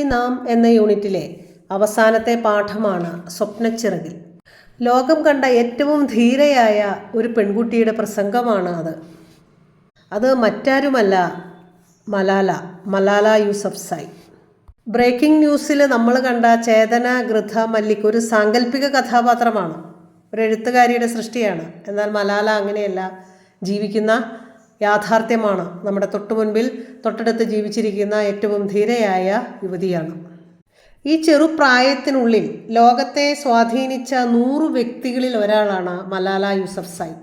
നാം എന്ന യൂണിറ്റിലെ അവസാനത്തെ പാഠമാണ് സ്വപ്നച്ചിറകിൽ. ലോകം കണ്ട ഏറ്റവും ധീരയായ ഒരു പെൺകുട്ടിയുടെ പ്രസംഗമാണ് അത്. അത് മറ്റാരുമല്ല മലാല മലാല യൂസഫ് സായി. ബ്രേക്കിംഗ് ന്യൂസിൽ നമ്മൾ കണ്ട ചേതന ഗൃഥ മല്ലിക് ഒരു സാങ്കല്പിക കഥാപാത്രമാണ്. ഒരു എഴുത്തുകാരിയുടെ സൃഷ്ടിയാണ്. എന്നാൽ മലാല അങ്ങനെയല്ല. ജീവിക്കുന്ന യാഥാർത്ഥ്യമാണ്. നമ്മുടെ തൊട്ടുമുൻപിൽ തൊട്ടടുത്ത് ജീവിച്ചിരിക്കുന്ന ഏറ്റവും ധീരയായ യുവതിയാണ്. ഈ ചെറുപ്രായത്തിനുള്ളിൽ ലോകത്തെ സ്വാധീനിച്ച നൂറു വ്യക്തികളിൽ ഒരാളാണ് മലാല യൂസഫ് സായി.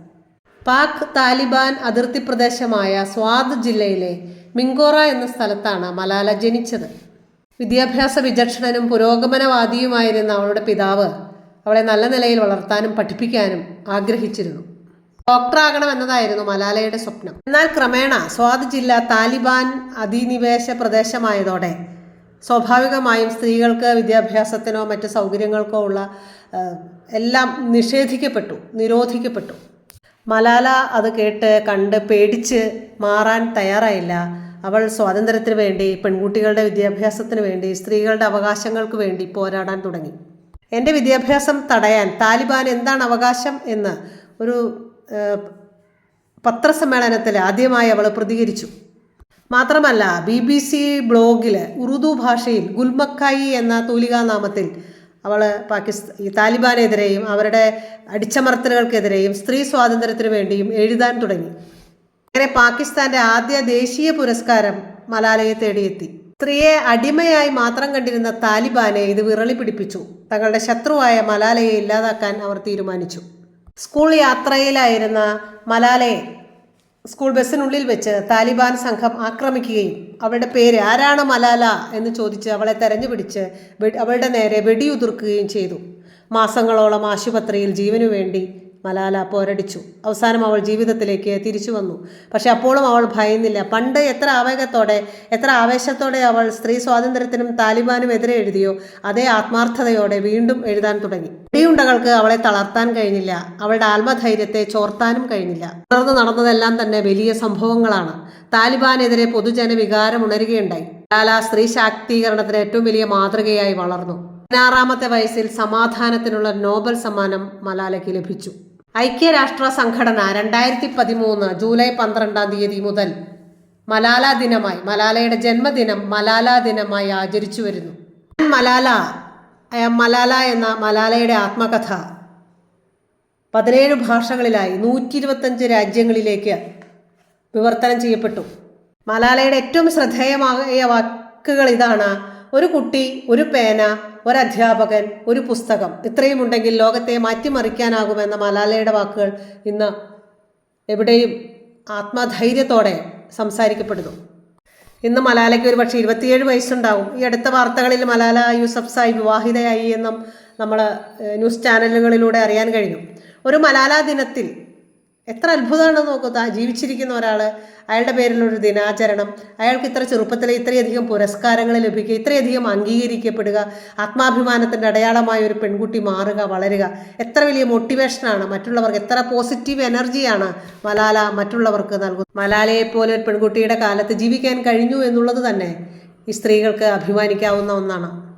പാക് താലിബാൻ അതിർത്തി പ്രദേശമായ സ്വാദ് ജില്ലയിലെ മിങ്കോറ എന്ന സ്ഥലത്താണ് മലാല ജനിച്ചത്. വിദ്യാഭ്യാസ വിചക്ഷണനും പുരോഗമനവാദിയുമായിരുന്ന അവളുടെ പിതാവ് അവളെ നല്ല നിലയിൽ വളർത്താനും പഠിപ്പിക്കാനും ആഗ്രഹിച്ചിരുന്നു. ഡോക്ടറാകണം എന്നതായിരുന്നു മലാലയുടെ സ്വപ്നം. എന്നാൽ ക്രമേണ സ്വാദ് ജില്ല താലിബാൻ അധിനിവേശ പ്രദേശമായതോടെ സ്വാഭാവികമായും സ്ത്രീകൾക്ക് വിദ്യാഭ്യാസത്തിനോ മറ്റ് സൗകര്യങ്ങൾക്കോ ഉള്ള എല്ലാം നിഷേധിക്കപ്പെട്ടു നിരോധിക്കപ്പെട്ടു. മലാല അത് കേട്ട് കണ്ട് പേടിച്ച് മാറാൻ തയ്യാറായില്ല. അവൾ സ്വാതന്ത്ര്യത്തിന് വേണ്ടി പെൺകുട്ടികളുടെ വിദ്യാഭ്യാസത്തിന് വേണ്ടി സ്ത്രീകളുടെ അവകാശങ്ങൾക്ക് വേണ്ടി പോരാടാൻ തുടങ്ങി. എന്റെ വിദ്യാഭ്യാസം തടയാൻ താലിബാൻ എന്താണ് അവകാശം? എന്ന് ഒരു പത്രസമ്മേളനത്തിൽ ആദ്യമായി അവൾ പ്രതികരിച്ചു. മാത്രമല്ല ബി ബി സി ബ്ലോഗിൽ ഉറുദു ഭാഷയിൽ ഗുൽമക്കായി എന്ന തൂലികാനാമത്തിൽ അവൾ പാകിസ്ഥാൻ ഈ താലിബാനെതിരെയും അവരുടെ അടിച്ചമർത്തലുകൾക്കെതിരെയും സ്ത്രീ സ്വാതന്ത്ര്യത്തിനു വേണ്ടിയും എഴുതാൻ തുടങ്ങി. അങ്ങനെ പാകിസ്ഥാന്റെ ആദ്യ ദേശീയ പുരസ്കാരം മലാലയെ തേടിയെത്തി. സ്ത്രീയെ അടിമയായി മാത്രം കണ്ടിരുന്ന താലിബാനെ ഇത് വിറളി പിടിപ്പിച്ചു. തങ്ങളുടെ ശത്രുവായ മലാലയെ ഇല്ലാതാക്കാൻ അവർ തീരുമാനിച്ചു. സ്കൂൾ യാത്രയിലായിരുന്ന മലാലയെ സ്കൂൾ ബസ്സിനുള്ളിൽ വെച്ച് താലിബാൻ സംഘം ആക്രമിക്കുകയും അവളുടെ പേര് ആരാണ് മലാല എന്ന് ചോദിച്ച് അവളെ തെരഞ്ഞുപിടിച്ച് അവളുടെ നേരെ വെടിയുതിർക്കുകയും ചെയ്തു. മാസങ്ങളോളം ആശുപത്രിയിൽ ജീവനു വേണ്ടി മലാല പോരടിച്ചു. അവസാനം അവൾ ജീവിതത്തിലേക്ക് തിരിച്ചു വന്നു. പക്ഷെ അപ്പോഴും അവൾ ഭയന്നില്ല. പണ്ട് എത്ര ആവേഗത്തോടെ എത്ര ആവേശത്തോടെ അവൾ സ്ത്രീ സ്വാതന്ത്ര്യത്തിനും താലിബാനും എതിരെ എഴുതിയോ അതേ ആത്മാർത്ഥതയോടെ വീണ്ടും എഴുതാൻ തുടങ്ങി. ഇടിയുണ്ടകൾക്ക് അവളെ തളർത്താൻ കഴിഞ്ഞില്ല. അവളുടെ ആത്മധൈര്യത്തെ ചോർത്താനും കഴിഞ്ഞില്ല. തുടർന്ന് നടന്നതെല്ലാം തന്നെ വലിയ സംഭവങ്ങളാണ്. താലിബാനെതിരെ പൊതുജന വികാരം ഉണരുകയുണ്ടായി. ലാല സ്ത്രീ ശാക്തീകരണത്തിന് ഏറ്റവും വലിയ മാതൃകയായി വളർന്നു. പതിനാറാമത്തെ വയസ്സിൽ സമാധാനത്തിനുള്ള നോബൽ സമ്മാനം മലാലയ്ക്ക് ലഭിച്ചു. ഐക്യരാഷ്ട്ര സംഘടന രണ്ടായിരത്തി പതിമൂന്ന് ജൂലൈ പന്ത്രണ്ടാം തീയതി മുതൽ മലാല ദിനമായി മലാലയുടെ ജന്മദിനം മലാല ദിനമായി ആചരിച്ചു വരുന്നു. മലാല മലാല എന്ന മലാലയുടെ ആത്മകഥ പതിനേഴ് ഭാഷകളിലായി നൂറ്റി ഇരുപത്തഞ്ച് രാജ്യങ്ങളിലേക്ക് വിവർത്തനം ചെയ്യപ്പെട്ടു. മലാലയുടെ ഏറ്റവും ശ്രദ്ധേയമായ വാക്കുകൾ ഇതാണ് ഒരു കുട്ടി ഒരു പേന ഒരധ്യാപകൻ ഒരു പുസ്തകം ഇത്രയും ഉണ്ടെങ്കിൽ ലോകത്തെ മാറ്റിമറിക്കാനാകുമെന്ന മലാലയുടെ വാക്കുകൾ ഇന്ന് എവിടെയും ആത്മധൈര്യത്തോടെ സംസാരിക്കപ്പെടുന്നു. ഇന്ന് മലാലയ്ക്ക് ഒരു പക്ഷേ ഇരുപത്തിയേഴ് വയസ്സുണ്ടാവും. ഈ അടുത്ത വാർത്തകളിൽ മലാല യൂസഫ് സായി വിവാഹിതയായി എന്നും നമ്മൾ ന്യൂസ് ചാനലുകളിലൂടെ അറിയാൻ കഴിഞ്ഞു. ഒരു മലാല ദിനത്തിൽ എത്ര അത്ഭുതമാണ് നോക്കൂ താ ജീവിച്ചിരിക്കുന്ന ഒരാൾ അയാളുടെ പേരിലൊരു ദിനാചരണം അയാൾക്ക് ഇത്ര ചെറുപ്പത്തിൽ ഇത്രയധികം പുരസ്കാരങ്ങൾ ലഭിക്കുക ഇത്രയധികം അംഗീകരിക്കപ്പെടുക ആത്മാഭിമാനത്തിന്റെ അടയാളമായ ഒരു പെൺകുട്ടി മാറുക വളരുക. എത്ര വലിയ മോട്ടിവേഷനാണ് മറ്റുള്ളവർക്ക് എത്ര പോസിറ്റീവ് എനർജിയാണ് മലാല മറ്റുള്ളവർക്ക് നൽകുന്നത്. മലാലയെ പോലെ ഒരു പെൺകുട്ടിയുടെ കാലത്ത് ജീവിക്കാൻ കഴിഞ്ഞു എന്നുള്ളത് തന്നെ ഈ സ്ത്രീകൾക്ക് അഭിമാനിക്കാവുന്ന ഒന്നാണ്.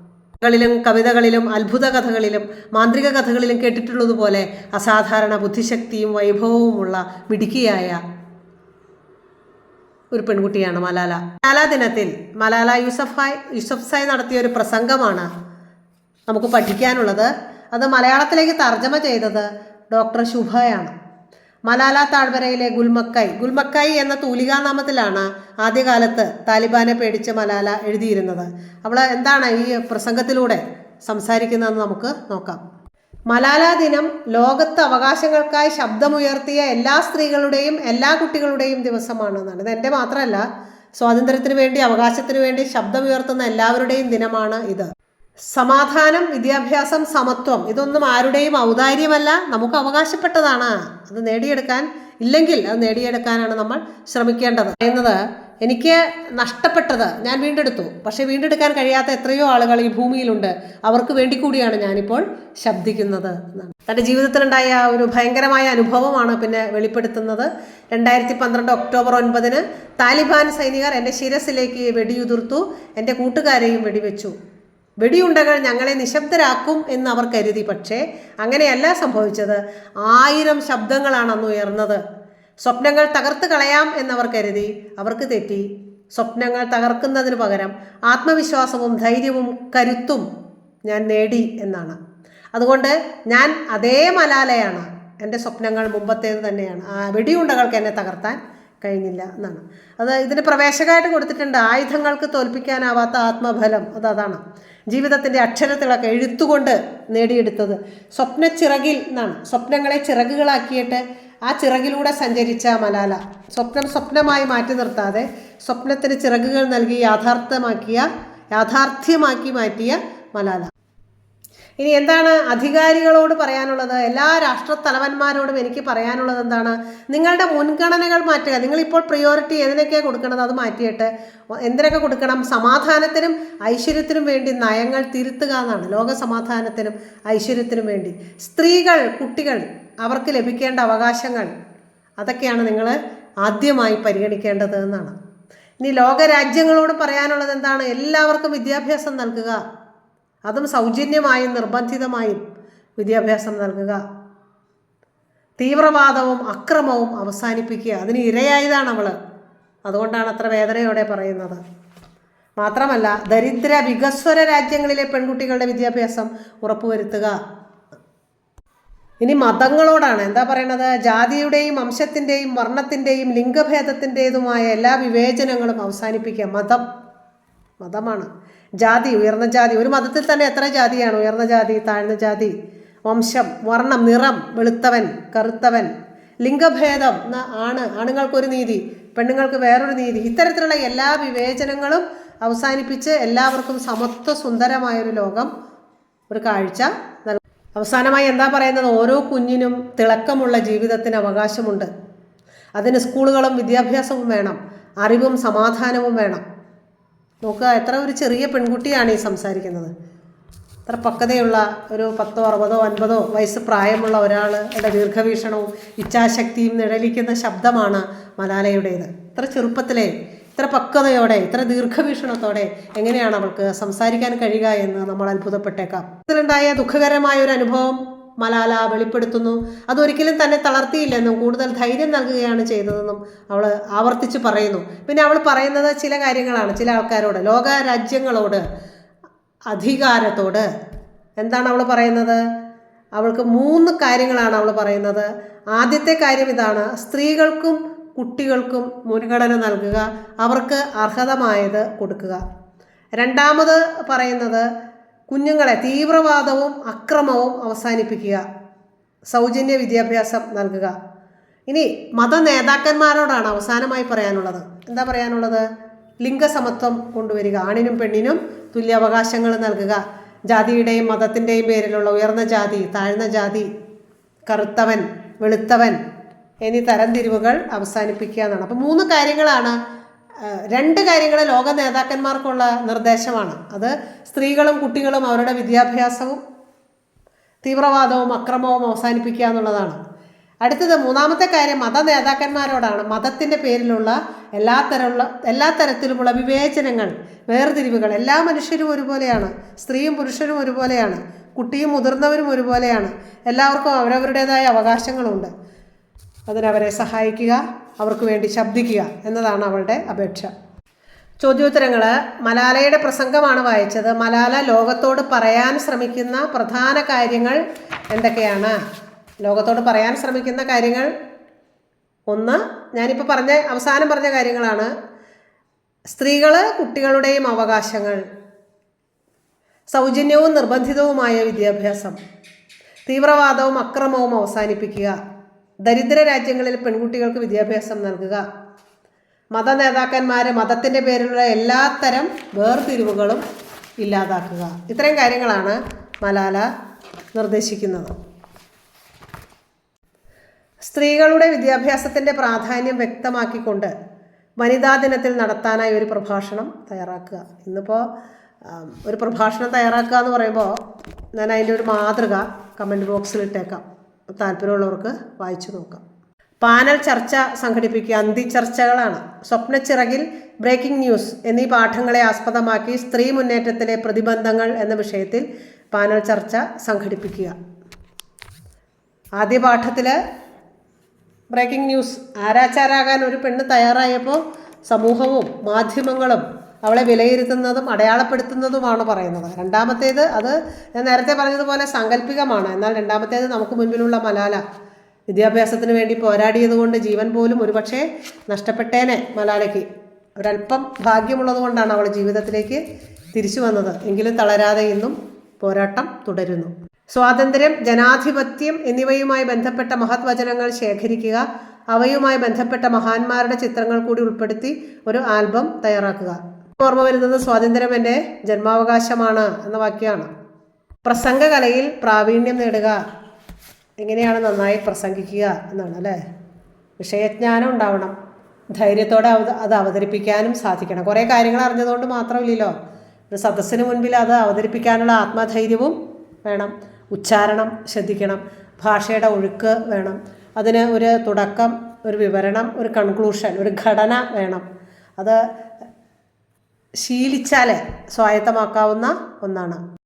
കഥകളിലും കവിതകളിലും അത്ഭുത കഥകളിലും മാന്ത്രിക കഥകളിലും കേട്ടിട്ടുള്ളതുപോലെ അസാധാരണ ബുദ്ധിശക്തിയും വൈഭവവുമുള്ള മിടുക്കിയായ ഒരു പെൺകുട്ടിയാണ് മലാല. മലാല ദിനത്തിൽ മലാല യൂസഫായ് യൂസഫ് സായ് നടത്തിയ ഒരു പ്രസംഗമാണ് നമുക്ക് പഠിക്കാനുള്ളത്. അത് മലയാളത്തിലേക്ക് തർജമ ചെയ്തത് ഡോക്ടർ ശുഭയാണ്. മലാല താഴ്വരയിലെ ഗുൽമക്കായ് ഗുൽമക്കായ് എന്ന തൂലികാ നാമത്തിലാണ് ആദ്യകാലത്ത് താലിബാനെ പേടിച്ച് മലാല എഴുതിയിരുന്നത്. അവൾ എന്താണ് ഈ പ്രസംഗത്തിലൂടെ സംസാരിക്കുന്നതെന്ന് നമുക്ക് നോക്കാം. മലാല ദിനം ലോകത്ത് അവകാശങ്ങൾക്കായി ശബ്ദമുയർത്തിയ എല്ലാ സ്ത്രീകളുടെയും എല്ലാ കുട്ടികളുടെയും ദിവസമാണെന്നാണ്. ഇത് എന്റെ മാത്രമല്ല സ്വാതന്ത്ര്യത്തിന് വേണ്ടി അവകാശത്തിന് വേണ്ടി ശബ്ദമുയർത്തുന്ന എല്ലാവരുടെയും ദിനമാണ് ഇത്. സമാധാനം വിദ്യാഭ്യാസം സമത്വം ഇതൊന്നും ആരുടെയും ഔദാര്യമല്ല. നമുക്ക് അവകാശപ്പെട്ടതാണ്. അത് നേടിയെടുക്കാൻ ഇല്ലെങ്കിൽ അത് നേടിയെടുക്കാനാണ് നമ്മൾ ശ്രമിക്കേണ്ടത്. പറയുന്നത് എനിക്ക് നഷ്ടപ്പെട്ടത് ഞാൻ വീണ്ടെടുത്തു. പക്ഷേ വീണ്ടെടുക്കാൻ കഴിയാത്ത എത്രയോ ആളുകൾ ഈ ഭൂമിയിലുണ്ട്. അവർക്ക് വേണ്ടി കൂടിയാണ് ഞാനിപ്പോൾ ശബ്ദിക്കുന്നത്. തന്റെ ജീവിതത്തിലുണ്ടായ ഒരു ഭയങ്കരമായ അനുഭവമാണ് പിന്നെ വെളിപ്പെടുത്തുന്നത്. രണ്ടായിരത്തി പന്ത്രണ്ട് ഒക്ടോബർ ഒൻപതിന് താലിബാൻ സൈനികർ എന്റെ ശിരസിലേക്ക് വെടിയുതിർത്തു. എന്റെ കൂട്ടുകാരെയും വെടിവെച്ചു. വെടിയുണ്ടകൾ ഞങ്ങളെ നിശബ്ദരാക്കും എന്ന് അവർ കരുതി. പക്ഷേ അങ്ങനെയല്ല സംഭവിച്ചത്. ആയിരം ശബ്ദങ്ങളാണ് അന്ന് ഉയർന്നത്. സ്വപ്നങ്ങൾ തകർത്ത് കളയാം എന്നവർ കരുതി. അവർക്ക് തെറ്റി. സ്വപ്നങ്ങൾ തകർക്കുന്നതിന് പകരം ആത്മവിശ്വാസവും ധൈര്യവും കരുത്തും ഞാൻ നേടി എന്നാണ്. അതുകൊണ്ട് ഞാൻ അതേ മലാലയാണ്. എന്റെ സ്വപ്നങ്ങൾ മുമ്പത്തേത് തന്നെയാണ്. ആ വെടിയുണ്ടകൾക്ക് എന്നെ തകർത്താൻ കഴിഞ്ഞില്ല എന്നാണ്. അത് ഇതിന് പ്രവേശകമായിട്ട് കൊടുത്തിട്ടുണ്ട്. ആയുധങ്ങൾക്ക് തോൽപ്പിക്കാനാവാത്ത ആത്മഫലം അത് അതാണ്. ജീവിതത്തിന്റെ അക്ഷരത്തിലൊക്കെ എഴുത്തുകൊണ്ട് നേടിയെടുത്തത്. സ്വപ്ന ചിറകിൽ എന്നാണ്. സ്വപ്നങ്ങളെ ചിറകുകളാക്കിയിട്ട് ആ ചിറകിലൂടെ സഞ്ചരിച്ച മലാല. സ്വപ്നം സ്വപ്നമായി മാറ്റി നിർത്താതെ സ്വപ്നത്തിന് ചിറകുകൾ നൽകി യാഥാർത്ഥ്യമാക്കിയ യാഥാർത്ഥ്യമാക്കി മാറ്റിയ മലാല. ഇനി എന്താണ് അധികാരികളോട് പറയാനുള്ളത്? എല്ലാ രാഷ്ട്രത്തലവന്മാരോടും എനിക്ക് പറയാനുള്ളത് എന്താണ്? നിങ്ങളുടെ മുൻഗണനകൾ മാറ്റുക. നിങ്ങളിപ്പോൾ പ്രിയോറിറ്റി ഏതിനൊക്കെയാണ് കൊടുക്കണത് അത് മാറ്റിയിട്ട് എന്തിനൊക്കെ കൊടുക്കണം? സമാധാനത്തിനും ഐശ്വര്യത്തിനും വേണ്ടി നയങ്ങൾ തിരുത്തുക എന്നാണ്. ലോക സമാധാനത്തിനും ഐശ്വര്യത്തിനും വേണ്ടി. സ്ത്രീകൾ കുട്ടികൾ അവർക്ക് ലഭിക്കേണ്ട അവകാശങ്ങൾ അതൊക്കെയാണ് നിങ്ങൾ ആദ്യമായി പരിഗണിക്കേണ്ടത് എന്നാണ്. ഇനി ലോകരാജ്യങ്ങളോട് പറയാനുള്ളത് എന്താണ്? എല്ലാവർക്കും വിദ്യാഭ്യാസം നൽകുക. അതും സൗജന്യമായും നിർബന്ധിതമായും വിദ്യാഭ്യാസം നൽകുക. തീവ്രവാദവും അക്രമവും അവസാനിപ്പിക്കുക. അതിന് ഇരയായതാണ് അവൾ അതുകൊണ്ടാണ് അത്ര വേദനയോടെ പറയുന്നത്. മാത്രമല്ല ദരിദ്ര വികസ്വര രാജ്യങ്ങളിലെ പെൺകുട്ടികളുടെ വിദ്യാഭ്യാസം ഉറപ്പുവരുത്തുക. ഇനി മതങ്ങളോടാണ്. എന്താ പറയണത്? ജാതിയുടെയും വംശത്തിന്റെയും വർണത്തിന്റെയും ലിംഗഭേദത്തിന്റെതുമായ എല്ലാ വിവേചനങ്ങളും അവസാനിപ്പിക്കുക. മതം. മതമാണ്. ജാതി ഉയർന്ന ജാതി. ഒരു മതത്തിൽ തന്നെ എത്ര ജാതിയാണ്? ഉയർന്ന ജാതി താഴ്ന്ന ജാതി. വംശം വർണം നിറം വെളുത്തവൻ കറുത്തവൻ. ലിംഗഭേദം ആണ്. ആണുങ്ങൾക്കൊരു നീതി പെണ്ണുങ്ങൾക്ക് വേറൊരു നീതി. ഇത്തരത്തിലുള്ള എല്ലാ വിവേചനങ്ങളും അവസാനിപ്പിച്ച് എല്ലാവർക്കും സമത്വ സുന്ദരമായൊരു ലോകം ഒരു കാഴ്ച അവസാനമായി എന്താ പറയുന്നത്? ഓരോ കുഞ്ഞിനും തിളക്കമുള്ള ജീവിതത്തിന് അവകാശമുണ്ട്. അതിന് സ്കൂളുകളും വിദ്യാഭ്യാസവും വേണം. അറിവും സമാധാനവും വേണം. നോക്കുക എത്ര ഒരു ചെറിയ പെൺകുട്ടിയാണ് ഈ സംസാരിക്കുന്നത്. എത്ര പക്വതയുള്ള ഒരു പത്തോ അറുപതോ അൻപതോ വയസ്സ് പ്രായമുള്ള ഒരാളുടെ ദീർഘവീക്ഷണവും ഇച്ഛാശക്തിയും നിഴലിക്കുന്ന ശബ്ദമാണ് മലാലയുടേത്. ഇത്ര ചെറുപ്പത്തിലെ ഇത്ര പക്വതയോടെ ഇത്ര ദീർഘവീക്ഷണത്തോടെ എങ്ങനെയാണ് അവൾക്ക് സംസാരിക്കാൻ കഴിയുക എന്ന് നമ്മൾ അത്ഭുതപ്പെട്ടേക്കാം. ഇതിലുണ്ടായ ദുഃഖകരമായ ഒരു അനുഭവം മലാല വെളിപ്പെടുത്തുന്നു. അതൊരിക്കലും തന്നെ തളർത്തിയില്ലെന്നും കൂടുതൽ ധൈര്യം നൽകുകയാണ് ചെയ്തതെന്നും അവൾ ആവർത്തിച്ച് പറയുന്നു. പിന്നെ അവൾ പറയുന്നത് ചില കാര്യങ്ങളാണ് ചില ആൾക്കാരോട് ലോക രാജ്യങ്ങളോട് അധികാരത്തോട്. എന്താണ് അവൾ പറയുന്നത്? അവൾക്ക് മൂന്ന് കാര്യങ്ങളാണ് അവൾ പറയുന്നത്. ആദ്യത്തെ കാര്യം ഇതാണ് സ്ത്രീകൾക്കും കുട്ടികൾക്കും മുൻഗണന നൽകുക അവർക്ക് അർഹതമായത് കൊടുക്കുക. രണ്ടാമത് പറയുന്നത് കുഞ്ഞുങ്ങളെ തീവ്രവാദവും അക്രമവും അവസാനിപ്പിക്കുക. സൗജന്യ വിദ്യാഭ്യാസം നൽകുക. ഇനി മത നേതാക്കന്മാരോടാണ് അവസാനമായി പറയാനുള്ളത്. എന്താ പറയാനുള്ളത്? ലിംഗസമത്വം കൊണ്ടുവരിക. ആണിനും പെണ്ണിനും തുല്യ അവകാശങ്ങൾ നൽകുക. ജാതിയുടെയും മതത്തിന്റെയും പേരിലുള്ള ഉയർന്ന ജാതി താഴ്ന്ന ജാതി കറുത്തവൻ വെളുത്തവൻ എന്നീ തരംതിരിവുകൾ അവസാനിപ്പിക്കുക എന്നാണ്. അപ്പോൾ മൂന്ന് കാര്യങ്ങളാണ് രണ്ട് കാര്യങ്ങൾ ലോക നേതാക്കന്മാർക്കുള്ള നിർദ്ദേശമാണ്. അത് സ്ത്രീകളും കുട്ടികളും അവരുടെ വിദ്യാഭ്യാസവും തീവ്രവാദവും അക്രമവും അവസാനിപ്പിക്കുക എന്നുള്ളതാണ്. അടുത്തത് മൂന്നാമത്തെ കാര്യം മത നേതാക്കന്മാരോടാണ് മതത്തിന്റെ പേരിലുള്ള എല്ലാ തരമുള്ള എല്ലാ തരത്തിലുമുള്ള വിവേചനങ്ങൾ വേർതിരിവുകൾ. എല്ലാ മനുഷ്യരും ഒരുപോലെയാണ്. സ്ത്രീയും പുരുഷനും ഒരുപോലെയാണ്. കുട്ടിയും മുതിർന്നവരും ഒരുപോലെയാണ്. എല്ലാവർക്കും അവരവരുടേതായ അവകാശങ്ങളുണ്ട്. അതിനവരെ സഹായിക്കുക അവർക്ക് വേണ്ടി ശബ്ദിക്കുക എന്നതാണ് അവളുടെ അപേക്ഷ. ചോദ്യോത്തരങ്ങൾ മലാലയുടെ പ്രസംഗമാണ് വായിച്ചത്. മലാല ലോകത്തോട് പറയാൻ ശ്രമിക്കുന്ന പ്രധാന കാര്യങ്ങൾ എന്തൊക്കെയാണ്? ലോകത്തോട് പറയാൻ ശ്രമിക്കുന്ന കാര്യങ്ങൾ? ഒന്ന് ഞാനിപ്പോൾ പറഞ്ഞ അവസാനം പറഞ്ഞ കാര്യങ്ങളാണ്. സ്ത്രീകൾ കുട്ടികളുടെയും അവകാശങ്ങൾ. സൗജന്യവും നിർബന്ധിതവുമായ വിദ്യാഭ്യാസം. തീവ്രവാദവും അക്രമവും അവസാനിപ്പിക്കുക. ദരിദ്ര രാജ്യങ്ങളിൽ പെൺകുട്ടികൾക്ക് വിദ്യാഭ്യാസം നൽകുക. മത നേതാക്കന്മാർ മതത്തിന്റെ പേരിലുള്ള എല്ലാത്തരം വേർതിരിവുകളും ഇല്ലാതാക്കുക. ഇത്രയും കാര്യങ്ങളാണ് മലാല നിർദ്ദേശിക്കുന്നത്. സ്ത്രീകളുടെ വിദ്യാഭ്യാസത്തിന്റെ പ്രാധാന്യം വ്യക്തമാക്കിക്കൊണ്ട് വനിതാ ദിനത്തിൽ നടത്താനായി ഒരു പ്രഭാഷണം തയ്യാറാക്കുക. ഇന്നിപ്പോൾ ഒരു പ്രഭാഷണം തയ്യാറാക്കുക എന്ന് പറയുമ്പോൾ ഞാൻ അതിന്റെ ഒരു മാതൃക കമന്റ് ബോക്സിൽ ഇട്ടേക്കാം. താല്പര്യമുള്ളവർക്ക് വായിച്ചു നോക്കാം. പാനൽ ചർച്ച സംഘടിപ്പിക്കുക അന്തി ചർച്ചകളാണ് സ്വപ്നച്ചിറകിൽ ബ്രേക്കിംഗ് ന്യൂസ് എന്നീ പാഠങ്ങളെ ആസ്പദമാക്കി സ്ത്രീ മുന്നേറ്റത്തിലെ പ്രതിബന്ധങ്ങൾ എന്ന വിഷയത്തിൽ പാനൽ ചർച്ച സംഘടിപ്പിക്കുക. ആദ്യ പാഠത്തിൽ ബ്രേക്കിംഗ് ന്യൂസ്. ആരാച്ചാരാകാൻ ഒരു പെണ്ണ് തയ്യാറായപ്പോൾ സമൂഹവും മാധ്യമങ്ങളും അവളെ വിലയിരുത്തുന്നതും അടയാളപ്പെടുത്തുന്നതുമാണ് പറയുന്നത്. രണ്ടാമത്തേത് അത് ഞാൻ നേരത്തെ പറഞ്ഞതുപോലെ സാങ്കല്പികമാണ്. എന്നാൽ രണ്ടാമത്തേത് നമുക്ക് മുൻപിലുള്ള മലാല വിദ്യാഭ്യാസത്തിന് വേണ്ടി പോരാടിയതുകൊണ്ട് ജീവൻ പോലും ഒരുപക്ഷെ നഷ്ടപ്പെട്ടേനെ മലാലയ്ക്ക്. ഒരല്പം ഭാഗ്യമുള്ളത് കൊണ്ടാണ് അവൾ ജീവിതത്തിലേക്ക് തിരിച്ചു വന്നത്. എങ്കിലും തളരാതെ ഇന്നും പോരാട്ടം തുടരുന്നു. സ്വാതന്ത്ര്യം ജനാധിപത്യം എന്നിവയുമായി ബന്ധപ്പെട്ട മഹത് വചനങ്ങൾ ശേഖരിക്കുക അവയുമായി ബന്ധപ്പെട്ട മഹാന്മാരുടെ ചിത്രങ്ങൾ കൂടി ഉൾപ്പെടുത്തി ഒരു ആൽബം തയ്യാറാക്കുക. ഓർമ്മ വരുന്നത് സ്വാതന്ത്ര്യം എന്റെ ജന്മാവകാശമാണ് എന്ന വാക്യമാണ്. പ്രസംഗകലയിൽ പ്രാവീണ്യം നേടുക എങ്ങനെയാണ് നന്നായി പ്രസംഗിക്കുക എന്നാണ് അല്ലേ? വിഷയജ്ഞാനം ഉണ്ടാവണം. ധൈര്യത്തോടെ അത് അവതരിപ്പിക്കാനും സാധിക്കണം. കുറേ കാര്യങ്ങൾ അറിഞ്ഞതുകൊണ്ട് മാത്രമില്ലല്ലോ. ഒരു സദസ്സിന് മുൻപിൽ അത് അവതരിപ്പിക്കാനുള്ള ആത്മധൈര്യവും വേണം. ഉച്ചാരണം ശ്രദ്ധിക്കണം. ഭാഷയുടെ ഒഴുക്ക് വേണം. അതിന് ഒരു തുടക്കം ഒരു വിവരണം ഒരു കൺക്ലൂഷൻ ഒരു ഘടന വേണം. അത് ശീലിച്ചാൽ സ്വായത്തമാക്കാവുന്ന ഒന്നാണ്.